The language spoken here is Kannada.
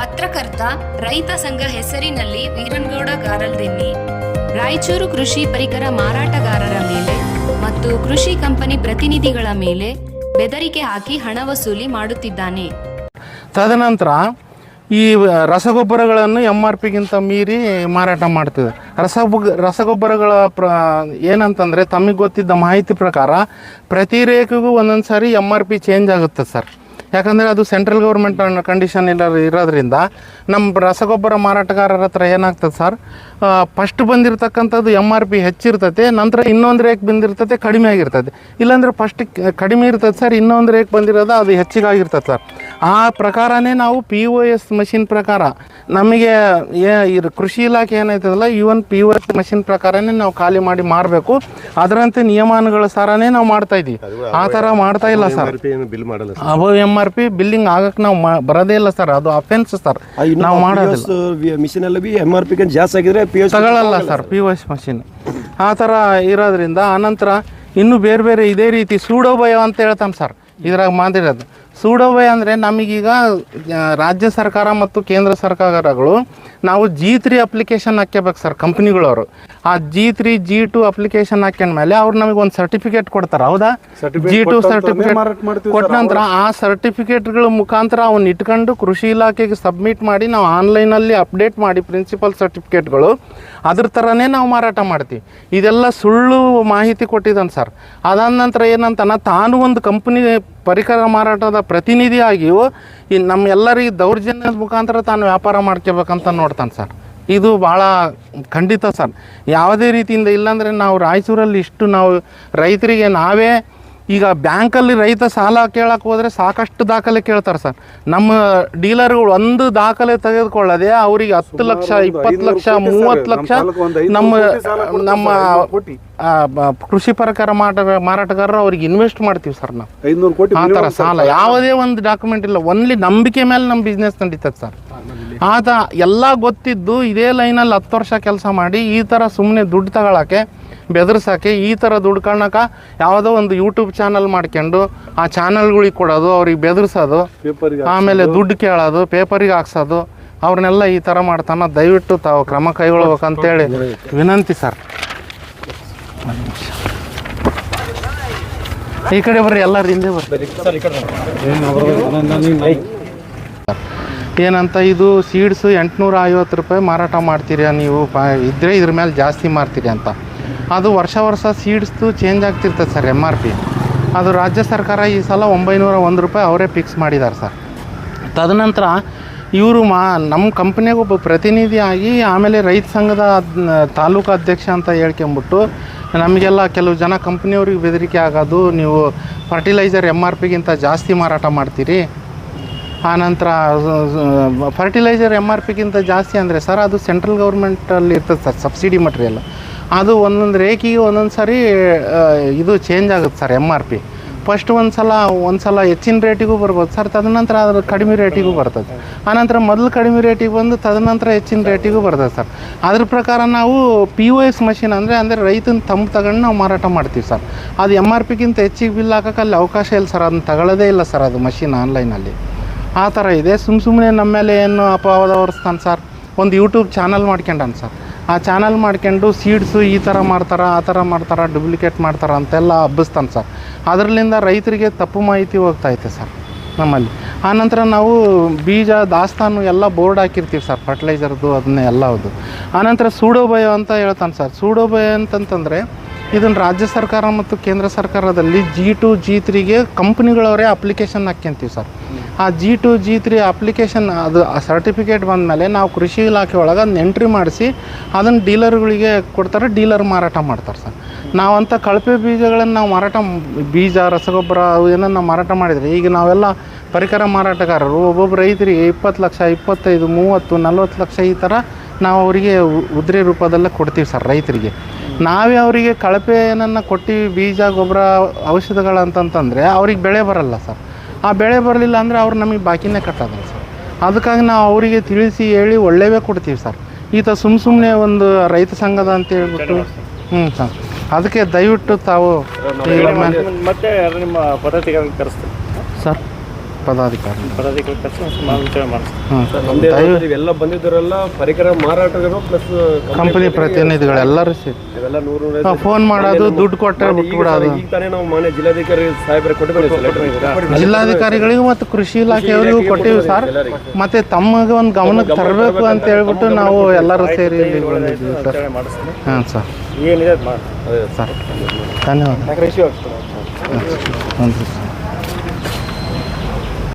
ಪತ್ರಕರ್ತ, ರೈತ ಸಂಘ ಹೆಸರಿನಲ್ಲಿ ವೀರನ್ಗೌಡ ಗಾರಲ್ದಿನ್ನಿ ರಾಯಚೂರು ಕೃಷಿ ಪರಿಕರ ಮಾರಾಟಗಾರರ ಮೇಲೆ ಮತ್ತು ಕೃಷಿ ಕಂಪನಿ ಪ್ರತಿನಿಧಿಗಳ ಮೇಲೆ ಬೆದರಿಕೆ ಹಾಕಿ ಹಣ ವಸೂಲಿ ಮಾಡುತ್ತಿದ್ದಾನೆ. ತದನಂತರ ಈ ರಸಗೊಬ್ಬರಗಳನ್ನು ಎಂ ಆರ್ ಪಿಗಿಂತ ಮೀರಿ ಮಾರಾಟ ಮಾಡ್ತಿದೆ ರಸಗೊಬ್ಬ ರಸಗೊಬ್ಬರಗಳ ಪ್ರ, ಏನಂತಂದರೆ ತಮಗೆ ಗೊತ್ತಿದ್ದ ಮಾಹಿತಿ ಪ್ರಕಾರ ಪ್ರತಿ ರೇಖೆಗೂ ಒಂದೊಂದು ಸಾರಿ ಎಂ ಆರ್ ಪಿ ಚೇಂಜ್ ಆಗುತ್ತೆ ಸರ್. ಯಾಕಂದರೆ ಅದು ಸೆಂಟ್ರಲ್ ಗೌರ್ಮೆಂಟ್ ಕಂಡೀಷನ್ ಇಲ್ಲ ಇರೋದ್ರಿಂದ ನಮ್ಮ ರಸಗೊಬ್ಬರ ಮಾರಾಟಗಾರರ ಹತ್ರ ಏನಾಗ್ತದೆ ಸರ್ ಫಸ್ಟ್ ಬಂದಿರತಕ್ಕಂಥದ್ದು ಎಂ ಆರ್ ಪಿ ಹೆಚ್ಚಿರ್ತದೆ ನಂತರ ಇನ್ನೊಂದು ರೇಕ್ ಬಂದಿರ್ತತೆ ಕಡಿಮೆ ಆಗಿರ್ತದೆ ಇಲ್ಲಾಂದರೆ ಫಸ್ಟ್ ಕಡಿಮೆ ಇರ್ತದೆ ಸರ್ ಇನ್ನೊಂದು ರೇಕ್ ಬಂದಿರೋದು ಅದು ಹೆಚ್ಚಿಗಾಗಿರ್ತದೆ ಸರ್ ಆ ಪ್ರಕಾರನೇ ನಾವು ಪಿ ಒ ಎಸ್ ಮಷಿನ್ ಪ್ರಕಾರ ನಮಗೆ ಕೃಷಿ ಇಲಾಖೆ ಏನಾಯ್ತದಲ್ಲ even P O S machine ಪ್ರಕಾರನೇ ನಾವು ಖಾಲಿ ಮಾಡಿ ಮಾರಬೇಕು. ಅದರಂತೆ ನಿಯಮಾನುಗಳ ಸಾರನೇ ನಾವು ಮಾಡ್ತಾ ಇದ್ದೀವಿ. ಆ ಥರ ಮಾಡ್ತಾ ಇಲ್ಲ sir above M R P billing ಆಗಕ್ಕೆ ನಾವು ಬರೋದೇ ಇಲ್ಲ ಸರ್ ಅದು ಅಫೆನ್ಸ್ ಸರ್ ನಾವು ಮಾಡೋದಿಲ್ಲ. ಮಿಷಿನ್ ಬಿ ಎಂ ಆರ್ ಪಿ ಜಾಸ್ತಿ ಆಗಿದ್ರೆ ಪಿ ಎಸ್ ತಗೊಳ್ಳಲ್ಲ ಸರ್ ಪಿ ಎಸ್ ಮಷಿನ್ ಆ ಥರ ಇರೋದ್ರಿಂದ ಆನಂತರ ಇನ್ನು ಬೇರೆ ಬೇರೆ ಇದೇ ರೀತಿ ಸೂಡೋ ಸೂಡೋಭಯ ಅಂತ ಹೇಳ್ತಾನೆ ಸರ್ ಇದ್ರಾಗ ಮಾತಿರೋದು ಸೂಡೋಭಯ ಅಂದರೆ ನಮಗೀಗ ರಾಜ್ಯ ಸರ್ಕಾರ ಮತ್ತು ಕೇಂದ್ರ ಸರ್ಕಾರಗಳು ನಾವು ಜಿ ತ್ರೀ ಅಪ್ಲಿಕೇಶನ್ ಹಾಕ್ಯಬೇಕು ಸರ್ ಕಂಪ್ನಿಗಳವರು. ಆ G three G two application ಹಾಕ್ಯಂಡ್ಮೇಲೆ ಅವ್ರು ನಮಗೆ ಒಂದು ಸರ್ಟಿಫಿಕೇಟ್ ಕೊಡ್ತಾರೆ ಹೌದಾ? ಜಿ ಟು ಸರ್ಟಿಫಿಕೇಟ್ ಕೊಟ್ಟ ನಂತರ ಆ ಸರ್ಟಿಫಿಕೇಟ್ಗಳ ಮುಖಾಂತರ ಅವನ್ನ ಇಟ್ಕೊಂಡು ಕೃಷಿ ಇಲಾಖೆಗೆ ಸಬ್ಮಿಟ್ ಮಾಡಿ ನಾವು ಆನ್ಲೈನಲ್ಲಿ ಅಪ್ಡೇಟ್ ಮಾಡಿ ಪ್ರಿನ್ಸಿಪಲ್ ಸರ್ಟಿಫಿಕೇಟ್ಗಳು ಅದ್ರ ಥರನೇ ನಾವು ಮಾರಾಟ ಮಾಡ್ತೀವಿ. ಇದೆಲ್ಲ ಸುಳ್ಳು ಮಾಹಿತಿ ಕೊಟ್ಟಿದ್ದಾನೆ ಸರ್. ಅದಾದ ನಂತರ ಏನಂತಾನ ತಾನು ಒಂದು ಕಂಪ್ನಿ ಪರಿಕರ ಮಾರಾಟದ ಪ್ರತಿನಿಧಿಯಾಗಿಯೂ ಈ ನಮ್ಮೆಲ್ಲರಿಗೆ ದೌರ್ಜನ್ಯದ ಮುಖಾಂತರ ತಾನು ವ್ಯಾಪಾರ ಮಾಡ್ಕೋಬೇಕಂತ ನೋಡ್ತಾನೆ ಸರ್. ಇದು ಭಾಳ ಖಂಡಿತ ಸರ್. ಯಾವುದೇ ರೀತಿಯಿಂದ ಇಲ್ಲಾಂದರೆ ನಾವು ರಾಯಚೂರಲ್ಲಿ ಇಷ್ಟು ನಾವು ರೈತರಿಗೆ ನಾವೇ ಈಗ ಬ್ಯಾಂಕಲ್ಲಿ ರೈತ ಸಾಲ ಕೇಳಕ್ಕೆ ಹೋದರೆ ಸಾಕಷ್ಟು ದಾಖಲೆ ಕೇಳ್ತಾರೆ ಸರ್. ನಮ್ಮ ಡೀಲರ್ಗಳು ಒಂದು ದಾಖಲೆ ತೆಗೆದುಕೊಳ್ಳದೆ ಅವರಿಗೆ ಹತ್ತು ಲಕ್ಷ ಇಪ್ಪತ್ತು ಲಕ್ಷ ಮೂವತ್ತು ಲಕ್ಷ ನಮ್ಮ ನಮ್ಮ ಕೃಷಿ ಪರಕರ ಮಾಟ ಮಾರಾಟಗಾರರು ಅವ್ರಿಗೆ ಇನ್ವೆಸ್ಟ್ ಮಾಡ್ತೀವಿ ಸರ್ ನಾವು. ಆ ಥರ ಸಾಲ. ಯಾವುದೇ ಒಂದು ಡಾಕ್ಯುಮೆಂಟ್ ಇಲ್ಲ. ಒನ್ಲಿ ನಂಬಿಕೆ ಮೇಲೆ ನಮ್ಮ ಬಿಸ್ನೆಸ್ ನಡೀತದೆ ಸರ್. ಆತ ಎಲ್ಲ ಗೊತ್ತಿದ್ದು ಇದೇ ಲೈನಲ್ಲಿ ಹತ್ತು ವರ್ಷ ಕೆಲಸ ಮಾಡಿ ಈ ಥರ ಸುಮ್ಮನೆ ದುಡ್ಡು ತಗೊಳಕ್ಕೆ ಬೆದರ್ಸೋಕ್ಕೆ ಈ ಥರ ದುಡ್ಡು ಕಳ್ನಕ ಯಾವುದೋ ಒಂದು ಯೂಟ್ಯೂಬ್ ಚಾನಲ್ ಮಾಡ್ಕೊಂಡು ಆ ಚಾನಲ್ಗಳಿಗೆ ಕೊಡೋದು ಅವ್ರಿಗೆ ಬೆದರ್ಸೋದು ಆಮೇಲೆ ದುಡ್ಡು ಕೇಳೋದು ಪೇಪರಿಗೆ ಹಾಕ್ಸೋದು ಅವ್ರನ್ನೆಲ್ಲ ಈ ಥರ ಮಾಡ್ತಾನೆ. ದಯವಿಟ್ಟು ತಾವು ಕ್ರಮ ಕೈಗೊಳ್ಬೇಕಂತೇಳಿ ವಿನಂತಿ ಸರ್. ಈ ಕಡೆ ಬರ್ರಿ ಎಲ್ಲರೂ ಹಿಂದೆ ಬರ್ರಿ. ಏನಂತ ಇದು ಸೀಡ್ಸು ಎಂಟುನೂರ ಐವತ್ತು ರೂಪಾಯಿ ಮಾರಾಟ ಮಾಡ್ತೀರಾ ನೀವು? ಇದ್ರೆ ಇದ್ದರೆ ಇದ್ರ ಮೇಲೆ ಜಾಸ್ತಿ ಮಾರ್ತೀರಿ ಅಂತ. ಅದು ವರ್ಷ ವರ್ಷ ಸೀಡ್ಸ್ದು ಚೇಂಜ್ ಆಗ್ತಿರ್ತದೆ ಸರ್ ಎಂ ಆರ್ ಪಿ ಅದು ರಾಜ್ಯ ಸರ್ಕಾರ ಈ ಸಲ ಒಂಬೈನೂರ ಒಂದು ರೂಪಾಯಿ ಅವರೇ ಫಿಕ್ಸ್ ಮಾಡಿದ್ದಾರೆ ಸರ್ ತದನಂತರ ಇವರು ಮಾ ನಮ್ಮ ಕಂಪ್ನಿಗೆ ಒಬ್ಬ ಪ್ರತಿನಿಧಿಯಾಗಿ ಆಮೇಲೆ ರೈತ ಸಂಘದ ತಾಲೂಕು ಅಧ್ಯಕ್ಷ ಅಂತ ಹೇಳ್ಕೊಂಬಿಟ್ಟು ನಮಗೆಲ್ಲ ಕೆಲವು ಜನ ಕಂಪ್ನಿಯವ್ರಿಗೆ ಬೆದರಿಕೆ ಆಗೋದು, ನೀವು ಫರ್ಟಿಲೈಸರ್ ಎಂ ಆರ್ ಪಿಗಿಂತ ಜಾಸ್ತಿ ಮಾರಾಟ ಮಾಡ್ತೀರಿ. ಆನಂತರ ಫರ್ಟಿಲೈಸರ್ ಎಂ ಆರ್ ಪಿಗಿಂತ ಜಾಸ್ತಿ ಅಂದರೆ ಸರ್ ಅದು ಸೆಂಟ್ರಲ್ ಗೌರ್ಮೆಂಟಲ್ಲಿ ಇರ್ತದೆ ಸರ್ ಸಬ್ಸಿಡಿ ಮಟೀರಿಯಲ್ ಅದು ಒಂದೊಂದು ರೇಖಿಗೆ ಒಂದೊಂದು ಸಾರಿ ಇದು ಚೇಂಜ್ ಆಗುತ್ತೆ sir M R P first ಒಂದು ಸಲ ಒಂದು ಸಲ ಹೆಚ್ಚಿನ ರೇಟಿಗೂ ಬರ್ಬೋದು ಸರ್ ತದನಂತರ ಅದ್ರ ಕಡಿಮೆ ರೇಟಿಗೂ ಬರ್ತದೆ. ಆನಂತರ ಮೊದಲು ಕಡಿಮೆ ರೇಟಿಗೆ ಬಂದು ತದನಂತರ ಹೆಚ್ಚಿನ ರೇಟಿಗೂ ಬರ್ತದೆ ಸರ್ ಅದ್ರ ಪ್ರಕಾರ ನಾವು ಪಿ ಒ ಎಸ್ ಮಷಿನ್ ಅಂದರೆ ಅಂದರೆ ರೈತನ ತಮ್ಮ ತಗೊಂಡು ನಾವು ಮಾರಾಟ ಮಾಡ್ತೀವಿ ಸರ್ ಅದು ಎಂ ಆರ್ ಪಿಗಿಂತ ಹೆಚ್ಚಿಗೆ ಬಿಲ್ ಹಾಕೋಕೆ ಅಲ್ಲಿ ಅವಕಾಶ ಇಲ್ಲ ಸರ್ ಅದನ್ನ ತಗೊಳ್ಳೋದೇ ಇಲ್ಲ ಸರ್ ಅದು ಮಷಿನ್ ಆನ್ಲೈನಲ್ಲಿ ಆ ಥರ ಇದೆ. ಸುಮ್ಮ ಸುಮ್ಮನೆ ನಮ್ಮ ಮೇಲೆ ಏನು ಅಪವಾದ ಹೊರಿಸ್ತಾನೆ ಸರ್ ಒಂದು ಯೂಟ್ಯೂಬ್ ಚಾನಲ್ ಮಾಡ್ಕೊಂಡಾನೆ ಸರ್ ಆ ಚಾನಲ್ ಮಾಡ್ಕೊಂಡು ಸೀಡ್ಸು ಈ ಥರ ಮಾಡ್ತಾರೆ, ಆ ಥರ ಮಾಡ್ತಾರೆ, ಡೂಪ್ಲಿಕೇಟ್ ಮಾಡ್ತಾರೆ ಅಂತೆಲ್ಲ ಹಬ್ಬಿಸ್ತಾನೆ ಸರ್. ಅದರಲ್ಲಿಂದ ರೈತರಿಗೆ ತಪ್ಪು ಮಾಹಿತಿ ಹೋಗ್ತೈತೆ ಸರ್, ನಮ್ಮಲ್ಲಿ. ಆನಂತರ ನಾವು ಬೀಜ, ದಾಸ್ತಾನು ಎಲ್ಲ ಬೋರ್ಡ್ ಹಾಕಿರ್ತೀವಿ ಸರ್ ಫರ್ಟಿಲೈಸರ್ದು ಅದನ್ನೇ ಎಲ್ಲವುದು ಆನಂತರ ಸೂಡೋಭಯ ಅಂತ ಹೇಳ್ತಾನೆ ಸರ್. ಸೂಡೋಭಯ ಅಂತಂತಂದರೆ ಇದನ್ನು ರಾಜ್ಯ ಸರ್ಕಾರ ಮತ್ತು ಕೇಂದ್ರ ಸರ್ಕಾರದಲ್ಲಿ ಜಿ ಟು ಜಿ ತ್ರೀಗೆ ಕಂಪ್ನಿಗಳವರೇ ಅಪ್ಲಿಕೇಶನ್ ಹಾಕ್ಯಂತೀವಿ ಸರ್ ಆ G two G three application ಅದು ಸರ್ಟಿಫಿಕೇಟ್ ಬಂದಮೇಲೆ ನಾವು ಕೃಷಿ ಇಲಾಖೆ ಒಳಗೆ ಅದನ್ನ ಎಂಟ್ರಿ ಮಾಡಿಸಿ ಅದನ್ನು ಡೀಲರ್ಗಳಿಗೆ ಕೊಡ್ತಾರೆ ಡೀಲರ್ ಮಾರಾಟ ಮಾಡ್ತಾರೆ ಸರ್ ನಾವಂಥ ಕಳಪೆ ಬೀಜಗಳನ್ನು ನಾವು ಮಾರಾಟ ಬೀಜ, ರಸಗೊಬ್ಬರ ಅವು ಏನನ್ನ ಮಾರಾಟ ಮಾಡಿದರೆ ಈಗ ನಾವೆಲ್ಲ ಪರಿಕರ ಮಾರಾಟಗಾರರು, ಒಬ್ಬೊಬ್ಬ ರೈತರಿಗೆ ಇಪ್ಪತ್ತು ಲಕ್ಷ, ಇಪ್ಪತ್ತೈದು, ಮೂವತ್ತು, ನಲ್ವತ್ತು ಲಕ್ಷ ಈ ಥರ ನಾವು ಅವರಿಗೆ ಉದ್ರಿ ರೂಪದಲ್ಲೇ ಕೊಡ್ತೀವಿ ಸರ್ ರೈತರಿಗೆ. ನಾವೇ ಅವರಿಗೆ ಕಳಪೆ ಏನನ್ನು ಕೊಟ್ಟಿವಿ ಬೀಜ ಗೊಬ್ಬರ ಔಷಧಗಳಂತಂತಂದರೆ ಅವ್ರಿಗೆ ಬೆಳೆ ಬರಲ್ಲ ಸರ್. ಆ ಬೆಳೆ ಬರಲಿಲ್ಲ ಅಂದರೆ ಅವ್ರು ನಮಗೆ ಬಾಕಿನೇ ಕಟ್ಟೋದಿಲ್ಲ ಸರ್. ಅದಕ್ಕಾಗಿ ನಾವು ಅವರಿಗೆ ತಿಳಿಸಿ ಹೇಳಿ ಒಳ್ಳೆಯವೇ ಕೊಡ್ತೀವಿ ಸರ್. ಈತ ಸುಮ್ಮ ಸುಮ್ಮನೆ ಒಂದು ರೈತ ಸಂಘದ ಅಂತ ಹೇಳ್ಬಿಟ್ಟು ಹ್ಞೂ ಸರ್. ಅದಕ್ಕೆ ದಯವಿಟ್ಟು ತಾವು ಮತ್ತೆ ನಿಮ್ಮ ಪದ್ಧತಿಗಳನ್ನು ಕರೆಸ್ತೀವಿ ಸರ್. ಪದಾಧಿಕಾರಿ. ಪದಾಧಿಕಾರಿ ವಿಚಾರ ಮಾಡಿಸ್ತೀವಿ ಇವೆಲ್ಲ ಬಂದಿದ್ದರೆಲ್ಲ ಪರಿಕರ ಮಾರಾಟಗಾರರು ಪ್ಲಸ್ ಕಂಪನಿ ಪ್ರತಿನಿಧಿಗಳು ಎಲ್ಲರೂ ಸೇರಿ. ಇವೆಲ್ಲ ನೂರು ನೂರ ಫೋನ್ ಮಾಡೋದು ದುಡ್ಡು ಕೊಟ್ಟರೆ ಬಿಟ್ಬಿಡೋದು. ಈಗ ತಾನೇ ನಾವು ಮಾನ್ಯ ಜಿಲ್ಲಾಧಿಕಾರಿ ಸಾಹೇಬ್ರೆ ಕೊಟ್ಟು ಬಂದಿದ್ದೀವಿ ಜಿಲ್ಲಾಧಿಕಾರಿಗಳಿಗೂ ಮತ್ತು ಕೃಷಿ ಇಲಾಖೆಯವರಿಗೂ ಕೊಟ್ಟಿವಿ ಸರ್. ಮತ್ತೆ ತಮಗೆ ಒಂದು ಗಮನಕ್ಕೆ ತರಬೇಕು ಅಂತ ಹೇಳ್ಬಿಟ್ಟು ನಾವು ಎಲ್ಲರೂ ಸೇರಿ ಇಲ್ಲಿ ಬಂದಿದ್ದೀವಿ ಸರ್. ಹಾಂ ಸರ್. ಏನಿದೆ ಸರ್. ಧನ್ಯವಾದ. ಹ್ಞೂ ಸರ್.